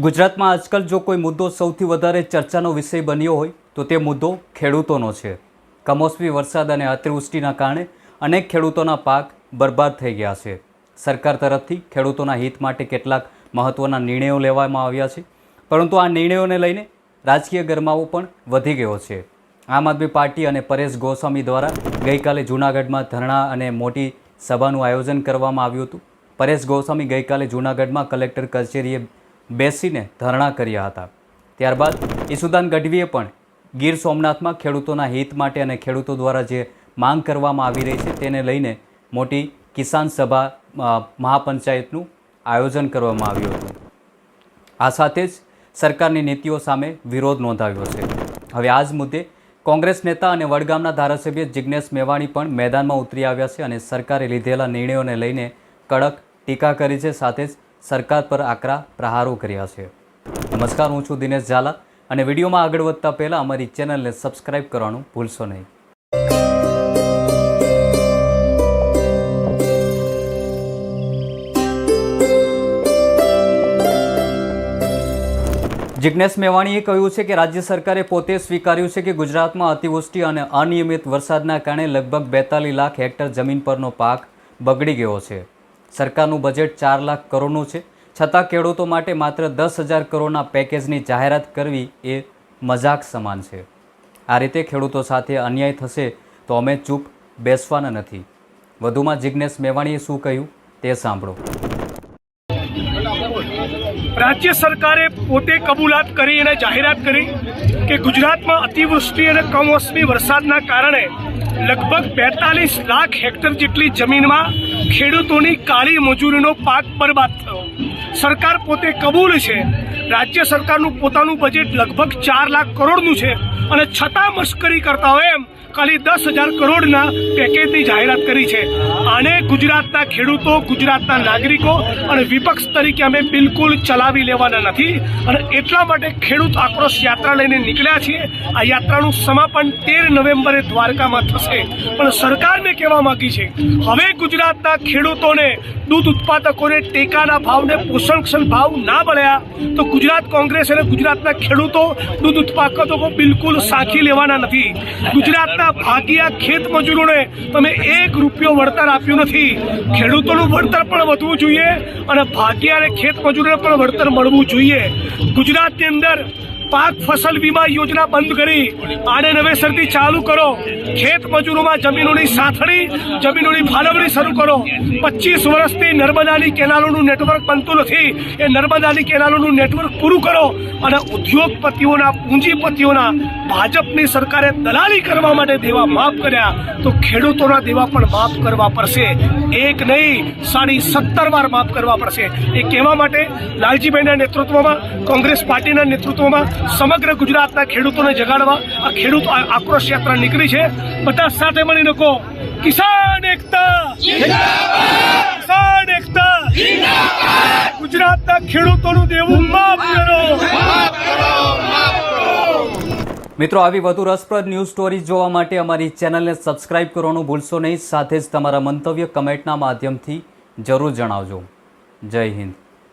ગુજરાતમાં આજકાલ જો કોઈ મુદ્દો સૌથી વધારે ચર્ચાનો વિષય બન્યો હોય, તો તે મુદ્દો ખેડૂતોનો છે. કમોસમી વરસાદ અને અતિવૃષ્ટિના કારણે અનેક ખેડૂતોના પાક બરબાદ થઈ ગયા છે. સરકાર તરફથી ખેડૂતોના હિત માટે કેટલાક મહત્ત્વના નિર્ણયો લેવામાં આવ્યા છે. પરંતુ આ નિર્ણયોને લઈને રાજકીય ગરમાવો પણ વધી ગયો છે. આમ આદમી પાર્ટી અને પરેશ ગોસ્વામી દ્વારા ગઈકાલે જૂનાગઢમાં ધરણા અને મોટી સભાનું આયોજન કરવામાં આવ્યું હતું. પરેશ ગોસ્વામી ગઈકાલે જૂનાગઢમાં કલેક્ટર કચેરીએ બેસીને ધરણા કર્યા હતા. ત્યારબાદ ઈસુદાન ગઢવીએ પણ ગીર સોમનાથમાં ખેડૂતોના હિત માટે અને ખેડૂતો દ્વારા જે માંગ કરવામાં આવી રહી છે તેને લઈને મોટી કિસાન સભા મહાપંચાયતનું આયોજન કરવામાં આવ્યું હતું. આ સાથે જ સરકારની નીતિઓ સામે વિરોધ નોંધાવ્યો છે. હવે આ જ મુદ્દે કોંગ્રેસ નેતા અને વડગામના ધારાસભ્ય જિજ્ઞેશ મેવાણી પણ મેદાનમાં ઉતરી આવ્યા છે અને સરકારે લીધેલા નિર્ણયોને લઈને કડક ટીકા કરી છે. સાથે જ સરકાર પર આકરા પ્રહારો કર્યા છે. નમસ્કાર, હું છું દિનેશ ઝાલા અને વિડીયોમાં આગળ વધતા પહેલાં અમારી ચેનલને સબસ્ક્રાઇબ કરવાનું ભૂલશો નહીં. જિજ્ઞેશ મેવાણીએ કહ્યું છે કે રાજ્ય સરકારે પોતે સ્વીકાર્યું છે કે ગુજરાતમાં અતિવૃષ્ટિ અને અનિયમિત વરસાદના કારણે લગભગ બેતાલીસ લાખ હેક્ટર જમીન પરનો પાક બગડી ગયો છે. સરકારનું બજેટ ચાર લાખ કરોડનું છે. છતાં ખેડૂતો માટે માત્ર દસ હજાર કરોડના પેકેજની જાહેરાત કરવી એ મજાક સમાન છે. આ રીતે ખેડૂતો સાથે અન્યાય થશે તો અમે ચૂપ બેસવાના નથી. વધુમાં જિજ્ઞેશ મેવાણીએ શું કહ્યું તે સાંભળો. રાજ્ય સરકારે પોતે કબૂલાત કરી અને જાહેરાત કરી કે ગુજરાતમાં અતિવૃષ્ટિ અને કમોસમી વરસાદના કારણે લગભગ બેતાલીસ લાખ હેક્ટર જેટલી જમીનમાં ખેડૂતોની કાળી મજૂરીનો પાક બરબાદ થયો. સરકાર પોતે કબૂલ છે, રાજ્ય સરકારનું પોતાનું બજેટ લગભગ ચાર લાખ કરોડનું છે અને છતાં મશ્કરી કરતા હોય એમ ખાલી દસ હજાર કરોડના પેકેજની જાહેરાત કરી છે. આને ગુજરાતના ખેડૂતો, ગુજરાતના નાગરિકો અને વિપક્ષ તરીકે અમે બિલકુલ ચલાવી લેવાના નથી અને એટલા માટે ખેડૂત આક્રોશ યાત્રા લઈને નીકળ્યા છીએ. આ યાત્રાનું સમાપન તેર નવેમ્બરે દ્વારકામાં થશે. પણ સરકારને કહેવા માંગી છે, હવે ગુજરાતના ખેડૂતોને દૂધ ઉત્પાદકોને ટેકાના ભાવને પોષણક્ષમ ભાવ ના મળ્યા, તો ગુજરાત કોંગ્રેસ અને ગુજરાતના ખેડૂતો દૂધ ઉત્પાદકો બિલકુલ સાંખી લેવાના નથી. ગુજરાતના ભાગિયા ખેત મજૂરોને તમે એક રૂપિયો વળતર આપ્યું નથી. ખેડૂતોનું વળતર પણ વધવું જોઈએ અને ભાગીયા અને ખેત મજૂરોને પણ વળતર મળવું જોઈએ. ગુજરાતની અંદર પાક ફસલ વીમા યોજના બંધ કરી આડે નવેસરથી ચાલુ કરો. ખેત મજૂરોમાં જમીનોની સાથળી, જમીનોની ફાળવણી શરૂ કરો. પચીસ વર્ષથી નર્મદાની કેનાલોનું નેટવર્ક બનતું નથી. એ નર્મદાની કેનાલોનું નેટવર્ક પૂરું કરો અને ઉદ્યોગપતિઓના, પૂંજીપતિઓના, ભાજપની સરકારે દલાલી કરવા માટે દેવા માફ કર્યા. તો ખેડૂતોના દેવા પણ માફ કરવા પડશે. એક નહીં, સાડી સત્તર વાર માફ કરવા પડશે. એ કહેવા માટે લાલજીભાઈના નેતૃત્વમાં, કોંગ્રેસ પાર્ટીના નેતૃત્વમાં સમગ્ર ગુજરાતના ખેડૂતોને જગાડવા આ ખેડૂત આક્રોશ યાત્રા નીકળી છે. બધા સાથે મળીને કહો, કિસાન એકતા! કિસાન એકતા! ગુજરાતના ખેડૂતોનું દેવું માફ કરો! મિત્રો, આવી વધુ રસપ્રદ ન્યૂઝ સ્ટોરી જોવા માટે અમારી ચેનલને સબસ્ક્રાઇબ કરવાનું ભૂલશો નહીં. સાથે જ તમારા મંતવ્ય કમેન્ટના માધ્યમથી જરૂર જણાવજો. જય હિન્દ.